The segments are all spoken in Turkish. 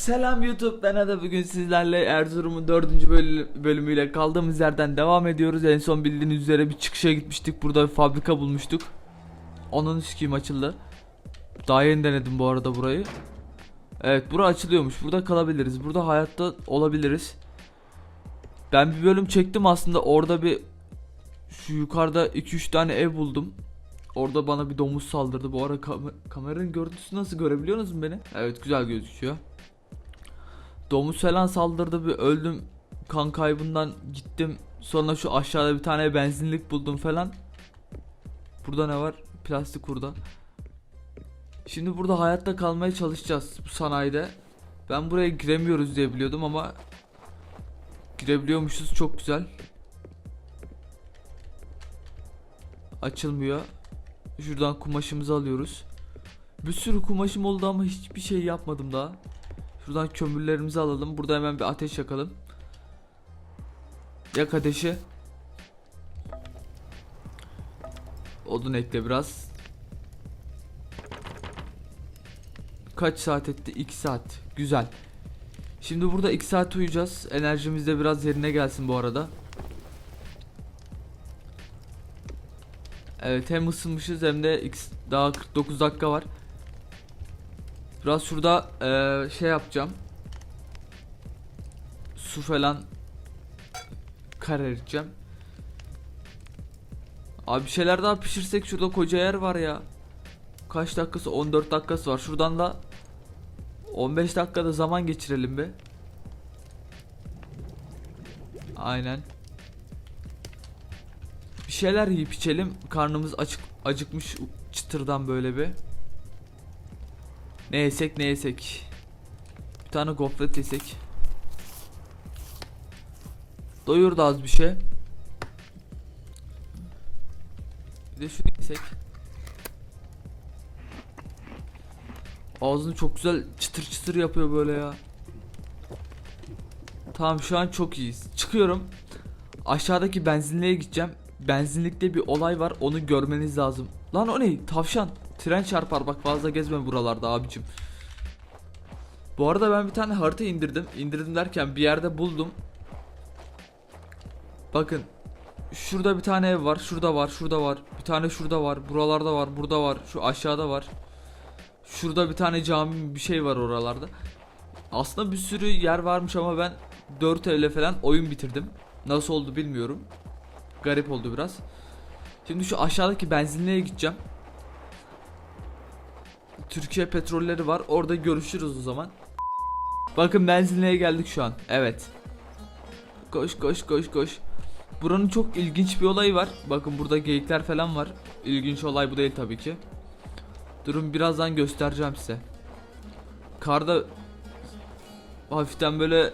Selam YouTube ben Ada bugün sizlerle Erzurum'un 4. bölümüyle kaldığımız yerden devam ediyoruz. En son bildiğiniz üzere bir çıkışa gitmiştik. Burada bir fabrika bulmuştuk. Onun sikiyim açıldı. Daha yeni denedim bu arada burayı. Evet bura açılıyormuş. Burada kalabiliriz. Burada hayatta olabiliriz. Ben bir bölüm çektim aslında. Orada bir şu yukarıda 2-3 tane ev buldum. Orada bana bir domuz saldırdı. Bu ara kam- kameranın görüntüsü nasıl görebiliyorsunuz mu beni? Evet güzel gözüküyor. Domuz falan saldırdı bir öldüm. Kan kaybından gittim. Sonra şu aşağıda bir tane benzinlik buldum falan. Burada ne var? Plastik hurda. Şimdi burada hayatta kalmaya çalışacağız bu sanayide. Ben buraya giremiyoruz diye biliyordum ama girebiliyormuşuz çok güzel. Açılmıyor. Şuradan kumaşımızı alıyoruz. Bir sürü kumaşım oldu ama hiçbir şey yapmadım daha. Şuradan kömürlerimizi alalım. Burada hemen bir ateş yakalım. Yak ateşi. Odun ekle biraz. Kaç saat etti? 2 saat. Güzel. Şimdi burada 2 saat uyuyacağız. Enerjimiz de biraz yerine gelsin bu arada. Evet hem ısınmışız hem de daha 49 dakika var. Biraz şurada eee, şey yapacağım. Su falan kar eriteceğim. Abi bir şeyler daha pişirsek şurada koca yer var ya. Kaç dakikası? 14 dakikası var. Şuradan da 15 dakikada zaman geçirelim be. Aynen. Bir şeyler yiyip içelim. Karnımız açık acıkmış çıtırdan böyle bir. Ne yesek ne yesek. Bir tane gofret yesek. Doyur da az bir şey. Bir de şunu yesek. Ağzını çok güzel çıtır çıtır yapıyor böyle ya. Tamam şu an çok iyiyiz. Çıkıyorum. Aşağıdaki benzinliğe gideceğim. Benzinlikte bir olay var. Onu görmeniz lazım. Lan o ne? Tavşan. Tren çarpar bak fazla gezme buralarda abicim. Bu arada ben bir tane harita indirdim. İndirdim derken bir yerde buldum. Bakın. Şurada bir tane ev var. Şurada var. Şurada var. Bir tane şurada var. Buralarda var. Burada var. Şu aşağıda var. Şurada bir tane cami bir şey var oralarda. Aslında bir sürü yer varmış ama ben 4 evle falan oyun bitirdim. Nasıl oldu bilmiyorum. Garip oldu biraz. Şimdi şu aşağıdaki benzinliğe gideceğim. Türkiye petrolleri var. Orada görüşürüz o zaman. Bakın benzinliğe geldik şu an. Evet. Koş koş koş koş. Buranın çok ilginç bir olayı var. Bakın burada geyikler falan var. İlginç olay bu değil tabii ki. Durun birazdan göstereceğim size. Karda hafiften böyle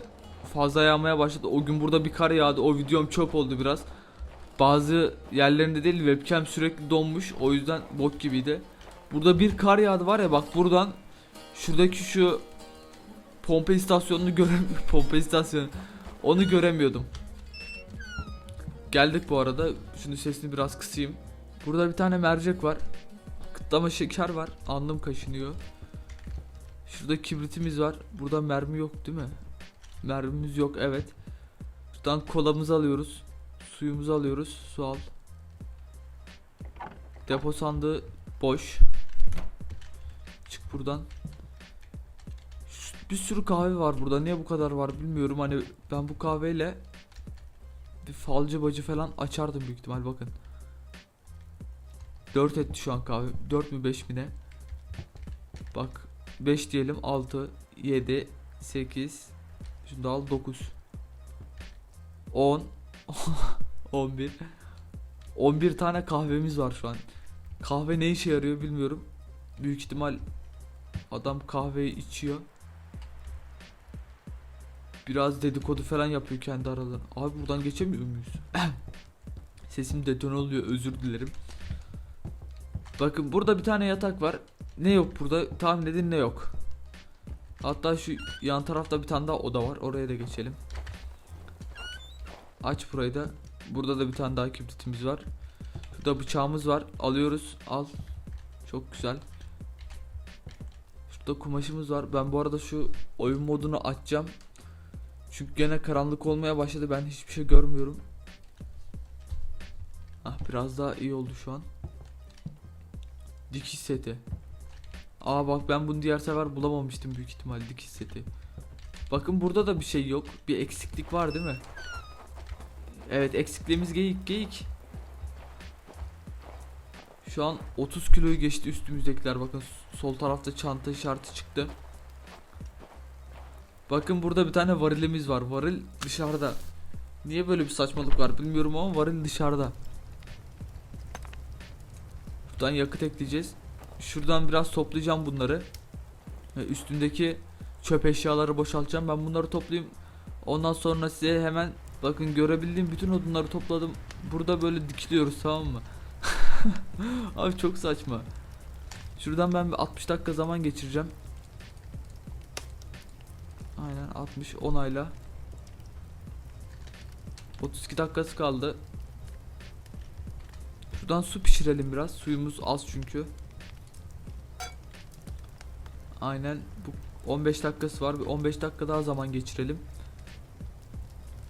fazla yağmaya başladı. O gün burada bir kar yağdı. O videom çöp oldu biraz. Bazı yerlerinde değil webcam sürekli donmuş. O yüzden bok gibiydi. Burada bir kar yağdı var ya bak buradan şuradaki şu pompa istasyonunu göremiyorum. pompa istasyonu. Onu göremiyordum. Geldik bu arada. Şunu sesini biraz kısayım. Burada bir tane mercek var. Kıtlama şeker var. Alnım kaşınıyor. Şurada kibritimiz var. Burada mermi yok değil mi? Mermimiz yok evet. Şuradan kolamızı alıyoruz. Suyumuzu alıyoruz. Su al. Depo sandığı boş. Buradan. Bir sürü kahve var burada. Niye bu kadar var bilmiyorum. Hani ben bu kahveyle bir falcı bacı falan açardım büyük ihtimal bakın. 4 etti şu an kahve. 4 mü 5 mi ne? Bak 5 diyelim 6 7 8 Şunu da al 9 10 11 11 tane kahvemiz var şu an. Kahve ne işe yarıyor bilmiyorum. Büyük ihtimal adam kahveyi içiyor. Biraz dedikodu falan yapıyor kendi aralarında. Abi buradan geçemiyor muyuz? Sesim detone oluyor özür dilerim. Bakın burada bir tane yatak var. Ne yok burada? Tahmin edin ne yok. Hatta şu yan tarafta bir tane daha oda var. Oraya da geçelim. Aç burayı da. Burada da bir tane daha kibritimiz var. Şurada bıçağımız var. Alıyoruz. Al. Çok güzel. Burada kumaşımız var. Ben bu arada şu oyun modunu açacağım. Çünkü gene karanlık olmaya başladı. Ben hiçbir şey görmüyorum. Ah biraz daha iyi oldu şu an. Dikiş seti. Aa bak ben bunu diğer sefer bulamamıştım büyük ihtimal dikiş seti. Bakın burada da bir şey yok. Bir eksiklik var değil mi? Evet eksikliğimiz geyik geyik. Şu an 30 kiloyu geçti üstümüzdekiler bakın sol tarafta çanta işareti çıktı. Bakın burada bir tane varilimiz var. Varil dışarıda. Niye böyle bir saçmalık var bilmiyorum ama varil dışarıda. Buradan yakıt ekleyeceğiz. Şuradan biraz toplayacağım bunları. Üstündeki çöp eşyaları boşaltacağım. Ben bunları toplayayım. Ondan sonra size hemen bakın görebildiğim bütün odunları topladım. Burada böyle dikiliyoruz tamam mı? Abi çok saçma. Şuradan ben bir 60 dakika zaman geçireceğim. Aynen 60 onayla. 32 dakikası kaldı. Şuradan su pişirelim biraz. Suyumuz az çünkü. Aynen bu 15 dakikası var. Bir 15 dakika daha zaman geçirelim.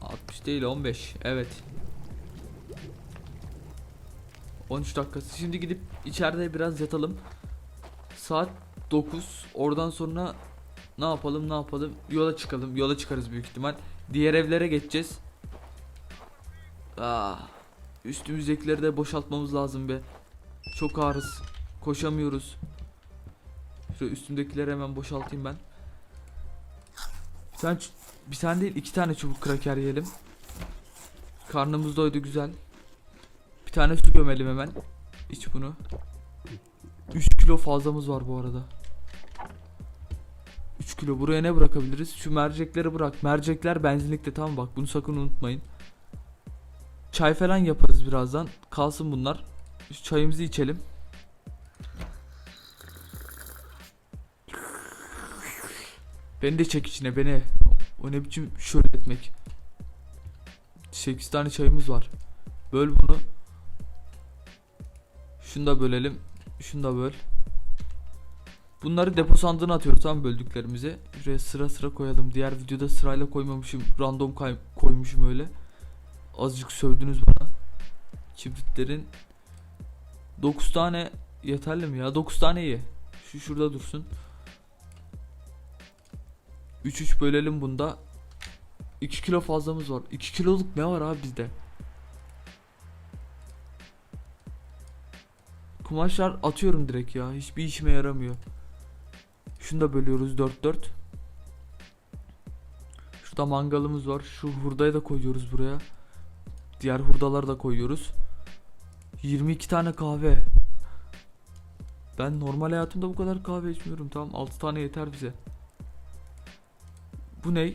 60 değil 15. Evet. 13 dakikası. Şimdi gidip içeride biraz yatalım. Saat 9. Oradan sonra ne yapalım ne yapalım? Yola çıkalım. Yola çıkarız büyük ihtimal. Diğer evlere geçeceğiz. Ah, üstümüzdekileri de boşaltmamız lazım be. Çok ağırız. Koşamıyoruz. Şöyle üstümdekileri hemen boşaltayım ben. Ç- bir tane değil iki tane çubuk kraker yiyelim. Karnımız doydu güzel. Tane su gömelim hemen. İç bunu. 3 kilo fazlamız var bu arada. 3 kilo buraya ne bırakabiliriz? Şu mercekleri bırak. Mercekler benzinlikte tamam bak bunu sakın unutmayın. Çay falan yaparız birazdan. Kalsın bunlar. Şu çayımızı içelim. Beni de çek içine beni. O ne biçim şöyle etmek. 8 tane çayımız var. Böl bunu. Şunu da bölelim. Şunu da böl. Bunları depo sandığına atıyoruz tamam böldüklerimizi. Şuraya sıra sıra koyalım. Diğer videoda sırayla koymamışım. Random koymuşum öyle. Azıcık sövdünüz bana. Kibritlerin 9 tane yeterli mi ya? 9 tane iyi. Şu şurada dursun. 3 3 bölelim bunda. 2 kilo fazlamız var. 2 kiloluk ne var abi bizde? Kumaşlar atıyorum direkt ya. Hiçbir işime yaramıyor. Şunu da bölüyoruz 4 4. Şurada mangalımız var. Şu hurdayı da koyuyoruz buraya. Diğer hurdaları da koyuyoruz. 22 tane kahve. Ben normal hayatımda bu kadar kahve içmiyorum. Tamam 6 tane yeter bize. Bu ne?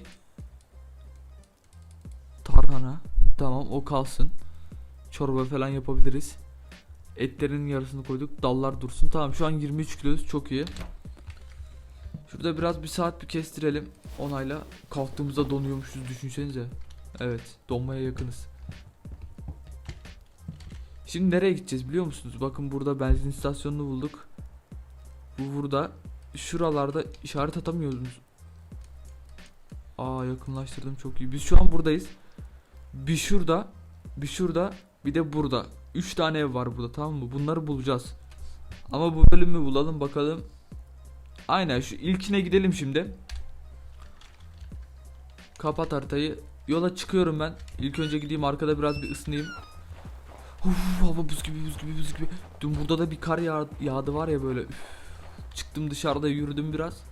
Tarhana. Tamam o kalsın. Çorba falan yapabiliriz. Etlerin yarısını koyduk. Dallar dursun. Tamam şu an 23 kiloyuz. Çok iyi. Şurada biraz bir saat bir kestirelim. Onayla kalktığımızda donuyormuşuz düşünsenize. Evet donmaya yakınız. Şimdi nereye gideceğiz biliyor musunuz? Bakın burada benzin istasyonunu bulduk. Bu burada. Şuralarda işaret atamıyorsunuz. Aa yakınlaştırdım çok iyi. Biz şu an buradayız. Bir şurada, bir şurada, bir de burada. Üç tane ev var burada tamam mı? Bunları bulacağız. Ama bu bölümü bulalım bakalım. Aynen şu ilkine gidelim şimdi. Kapat haritayı. Yola çıkıyorum ben. İlk önce gideyim arkada biraz bir ısınayım. Uf, hava buz gibi buz gibi buz gibi. Dün burada da bir kar yağ- yağdı var ya böyle. Üf. Çıktım dışarıda yürüdüm biraz.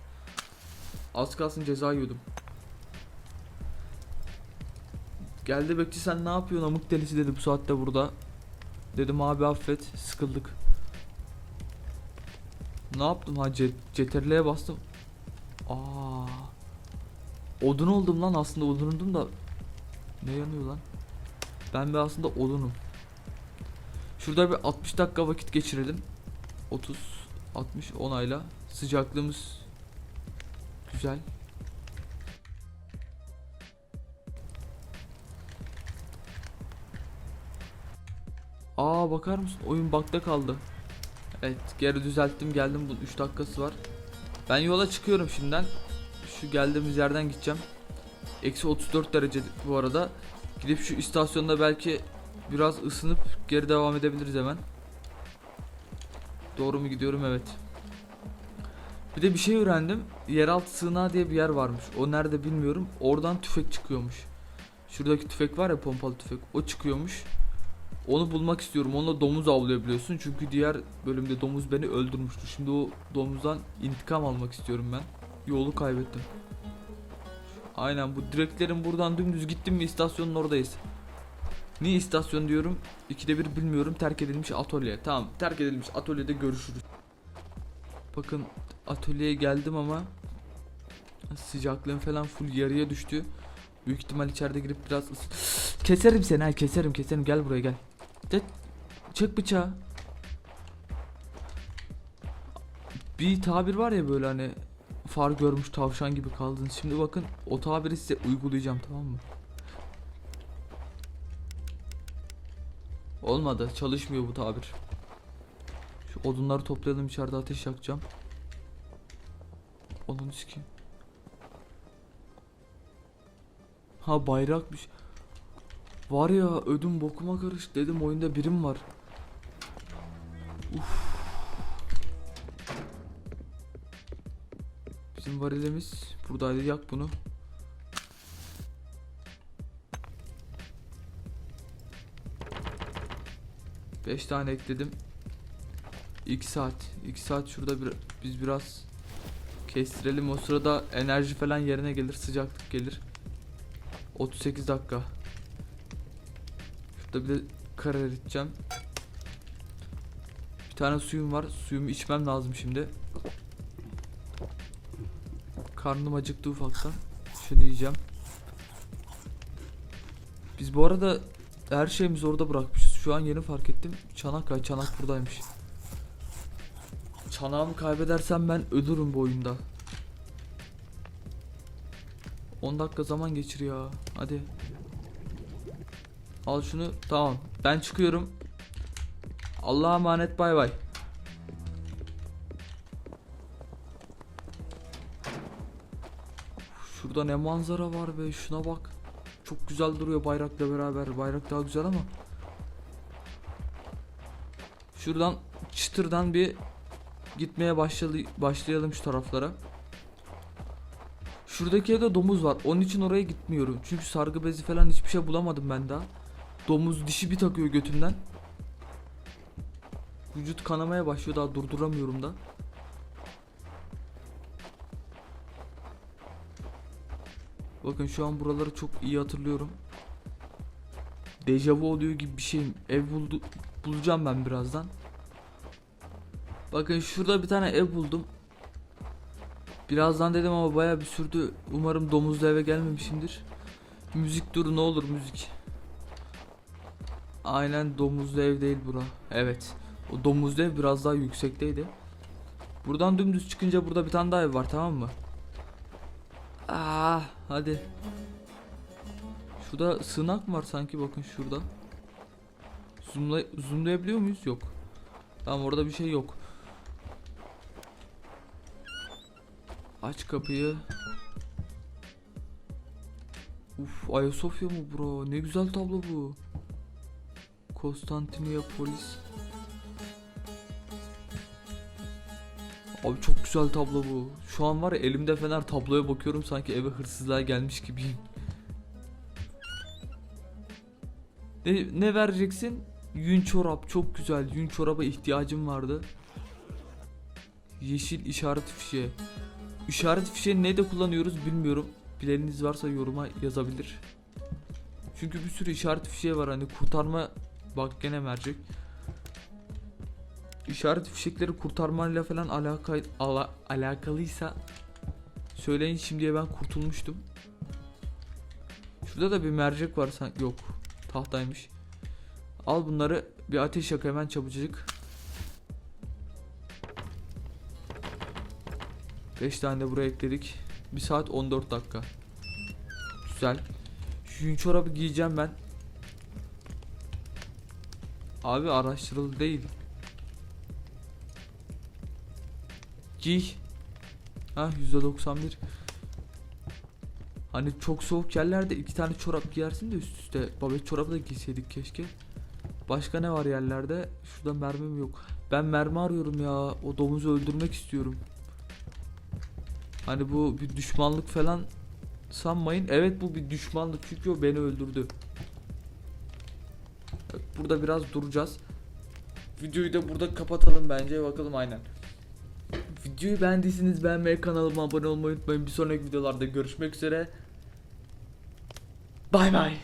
Az kalsın ceza yiyordum. Geldi bekçi sen ne yapıyorsun amık delisi dedi bu saatte burada. Dedim abi affet sıkıldık. Ne yaptım ha CTRL'ye bastım. Aa. Odun oldum lan aslında odunundum da. Ne yanıyor lan? Ben bir aslında odunum. Şurada bir 60 dakika vakit geçirelim. 30 60 onayla. Sıcaklığımız güzel. Aa bakar mısın? Oyun bakta kaldı. Evet geri düzelttim geldim. Bu 3 dakikası var. Ben yola çıkıyorum şimdiden. Şu geldiğimiz yerden gideceğim. Eksi 34 derece bu arada. Gidip şu istasyonda belki biraz ısınıp geri devam edebiliriz hemen. Doğru mu gidiyorum? Evet. Bir de bir şey öğrendim. Yeraltı sığınağı diye bir yer varmış. O nerede bilmiyorum. Oradan tüfek çıkıyormuş. Şuradaki tüfek var ya pompalı tüfek. O çıkıyormuş. Onu bulmak istiyorum. Onunla domuz avlayabiliyorsun. Çünkü diğer bölümde domuz beni öldürmüştü. Şimdi o domuzdan intikam almak istiyorum ben. Yolu kaybettim. Aynen bu direklerin buradan dümdüz gittim mi istasyonun oradayız. Niye istasyon diyorum? İkide bir bilmiyorum. Terk edilmiş atölye. Tamam terk edilmiş atölyede görüşürüz. Bakın atölyeye geldim ama sıcaklığım falan full yarıya düştü. Büyük ihtimal içeride girip biraz keserim seni ha keserim keserim gel buraya gel. De çek bıçağı. Bir tabir var ya böyle hani far görmüş tavşan gibi kaldın. Şimdi bakın o tabiri size uygulayacağım tamam mı? Olmadı çalışmıyor bu tabir. Şu odunları toplayalım içeride ateş yakacağım. Onun sikeyim. Ha bayrakmış. Var ya ödüm bokuma karıştı dedim oyunda birim var. Uf. Bizim varilimiz buradaydı yak bunu. Beş tane ekledim. 2 saat. 2 saat şurada bir, biz biraz kestirelim. O sırada enerji falan yerine gelir. Sıcaklık gelir. 38 dakika. Şurada bir de kar eriteceğim. Bir tane suyum var. Suyumu içmem lazım şimdi. Karnım acıktı ufaktan. Şunu yiyeceğim. Biz bu arada her şeyimizi orada bırakmışız. Şu an yeni fark ettim. Çanak, çanak buradaymış. Çanağımı kaybedersem ben ölürüm bu oyunda. 10 dakika zaman geçir ya. Hadi. Al şunu. Tamam. Ben çıkıyorum. Allah'a emanet bay bay. Şurada ne manzara var be. Şuna bak. Çok güzel duruyor bayrakla beraber. Bayrak daha güzel ama. Şuradan çıtırdan bir gitmeye başladı, başlayalım şu taraflara. Şuradaki evde domuz var. Onun için oraya gitmiyorum. Çünkü sargı bezi falan hiçbir şey bulamadım ben daha. Domuz dişi bir takıyor götümden. Vücut kanamaya başlıyor daha durduramıyorum da. Bakın şu an buraları çok iyi hatırlıyorum. Dejavu oluyor gibi bir şeyim. Ev buldu bulacağım ben birazdan. Bakın şurada bir tane ev buldum. Birazdan dedim ama baya bir sürdü. Umarım domuzlu eve gelmemişimdir. Müzik dur ne olur müzik. Aynen domuzlu ev değil bura. Evet. O domuzlu ev biraz daha yüksekteydi. Buradan dümdüz çıkınca burada bir tane daha ev var tamam mı? Ah hadi. Şurada sığınak mı var sanki bakın şurada. Zoomlay zoomlayabiliyor muyuz? Yok. Tamam orada bir şey yok. Aç kapıyı. Uf Ayasofya mı bro? Ne güzel tablo bu. Konstantinopolis. Abi çok güzel tablo bu. Şu an var ya elimde fener tabloya bakıyorum sanki eve hırsızlığa gelmiş gibiyim. Ne, ne vereceksin? Yün çorap çok güzel. Yün çoraba ihtiyacım vardı. Yeşil işaret fişeği. İşaret fişeğini ne de kullanıyoruz bilmiyorum. Bileniniz varsa yoruma yazabilir. Çünkü bir sürü işaret fişeği var hani kurtarma bak gene verecek. İşaret fişekleri kurtarmayla falan alaka, ala, alakalıysa söyleyin şimdiye ben kurtulmuştum. Şurada da bir mercek var sanki yok tahtaymış. Al bunları bir ateş yak hemen çabucacık. 5 tane de buraya ekledik. 1 saat 14 dakika. Güzel. Şu yün çorabı giyeceğim ben. Abi araştırıldı değil. Giy. Ha %91. Hani çok soğuk yerlerde iki tane çorap giyersin de üst üste. Babet çorabı da giyseydik keşke. Başka ne var yerlerde? Şurada mermim yok. Ben mermi arıyorum ya. O domuzu öldürmek istiyorum. Hani bu bir düşmanlık falan sanmayın. Evet bu bir düşmanlık çünkü o beni öldürdü. Burada biraz duracağız. Videoyu da burada kapatalım bence. Bakalım aynen. Videoyu beğendiyseniz beğenmeyi, kanalıma abone olmayı unutmayın. Bir sonraki videolarda görüşmek üzere. Bay bay.